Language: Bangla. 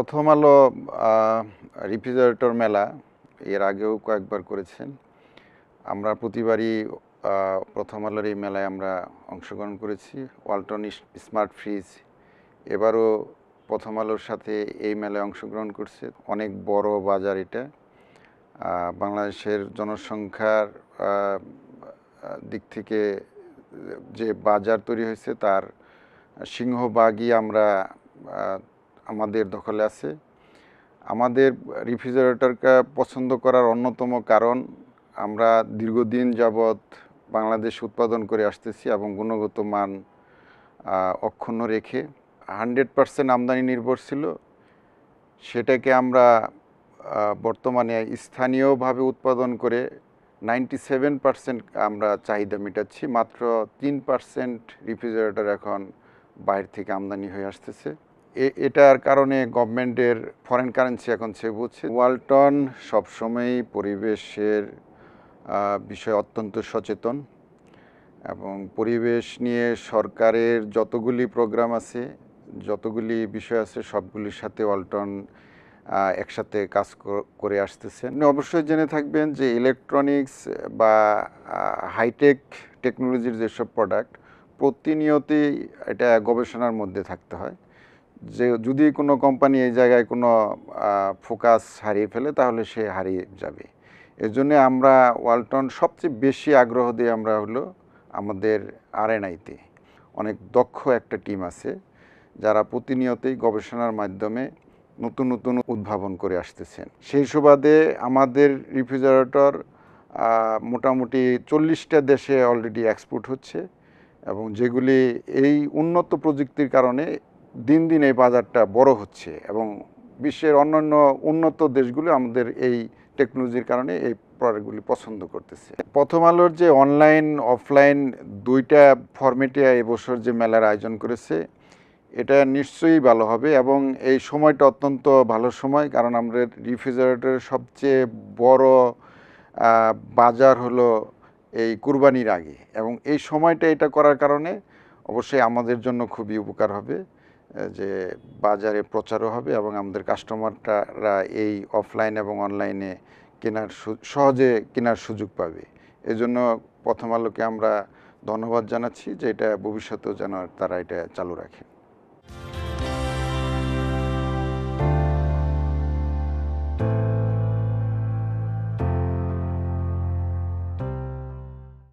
প্রথম আলো রিফ্রিজারেটর মেলা, এর আগেও কয়েকবার করেছেন। আমরা প্রতিবারই প্রথম আলোর এই মেলায় আমরা অংশগ্রহণ করেছি। ওয়ালটন স্মার্ট ফ্রিজ এবারও প্রথম আলোর সাথে এই মেলায় অংশগ্রহণ করছে। অনেক বড় বাজার এটা। বাংলাদেশের জনসংখ্যার দিক থেকে যে বাজার তৈরি হয়েছে, তার সিংহভাগই আমরা আমাদের দখলে আছে। আমাদের রেফ্রিজারেটরকে পছন্দ করার অন্যতম কারণ, আমরা দীর্ঘদিন যাবৎ বাংলাদেশ উৎপাদন করে আসতেছি এবং গুণগত মান অক্ষুণ্ণ রেখে হান্ড্রেড পার্সেন্ট আমদানি নির্ভরশীল সেটাকে আমরা বর্তমানে স্থানীয়ভাবে উৎপাদন করে নাইনটি সেভেন পার্সেন্ট আমরা চাহিদা মেটাচ্ছি। মাত্র তিন পার্সেন্ট রেফ্রিজারেটর এখন বাইরে থেকে আমদানি হয়ে আসতেছে। এটার কারণে গভর্নমেন্টের ফরেন কারেন্সি এখন সে বুঝছে ওয়ালটন সবসময়ই পরিবেশের বিষয়ে অত্যন্ত সচেতন এবং পরিবেশ নিয়ে সরকারের যতগুলি প্রোগ্রাম আছে, যতগুলি বিষয় আছে, সবগুলির সাথে ওয়ালটন একসাথে কাজ করে আসতেছেন অবশ্যই জেনে থাকবেন যে ইলেকট্রনিক্স বা হাইটেক টেকনোলজির যেসব প্রোডাক্ট প্রতিনিয়তই এটা গবেষণার মধ্যে থাকতে হয়। যে যদি কোনো কোম্পানি এই জায়গায় কোনো ফোকাস হারিয়ে ফেলে, তাহলে সে হারিয়ে যাবে। এর জন্য আমরা ওয়ালটন সবচেয়ে বেশি আগ্রহ দিয়ে আমরা হলো আমাদের আরএনআইতে। অনেক দক্ষ একটা টিম আছে, যারা প্রতিনিয়তই গবেষণার মাধ্যমে নতুন নতুন উদ্ভাবন করে আসতেছেন। সেই সুবাদে আমাদের রেফ্রিজারেটর মোটামুটি চল্লিশটা দেশে অলরেডি এক্সপোর্ট হচ্ছে এবং যেগুলি এই উন্নত প্রযুক্তির কারণে দিন দিন এই বাজারটা বড় হচ্ছে এবং বিশ্বের অন্যান্য উন্নত দেশগুলো আমাদের এই টেকনোলজির কারণে এই প্রোডাক্টগুলি পছন্দ করতেছে। প্রথম আলোর যে অনলাইন অফলাইন দুইটা ফরম্যাটে এবছর যে মেলার আয়োজন করেছে, এটা নিশ্চয়ই ভালো হবে এবং এই সময়টা অত্যন্ত ভালো সময় কারণ আমাদের রেফ্রিজারেটরের সবচেয়ে বড় বাজার হলো এই কুরবানির আগে এবং এই সময়টা এটা করার কারণে অবশ্যই আমাদের জন্য খুবই উপকার হবে। যে বাজারে প্রচারও হবে এবং আমাদের কাস্টমাররা এই অফলাইন এবং অনলাইনে কেনার সহজে কেনার সুযোগ পাবে। এজন্য প্রথম আলোকে আমরা ধন্যবাদ জানাচ্ছি যে এটা ভবিষ্যতেও যেন তারা এটা চালু রাখে।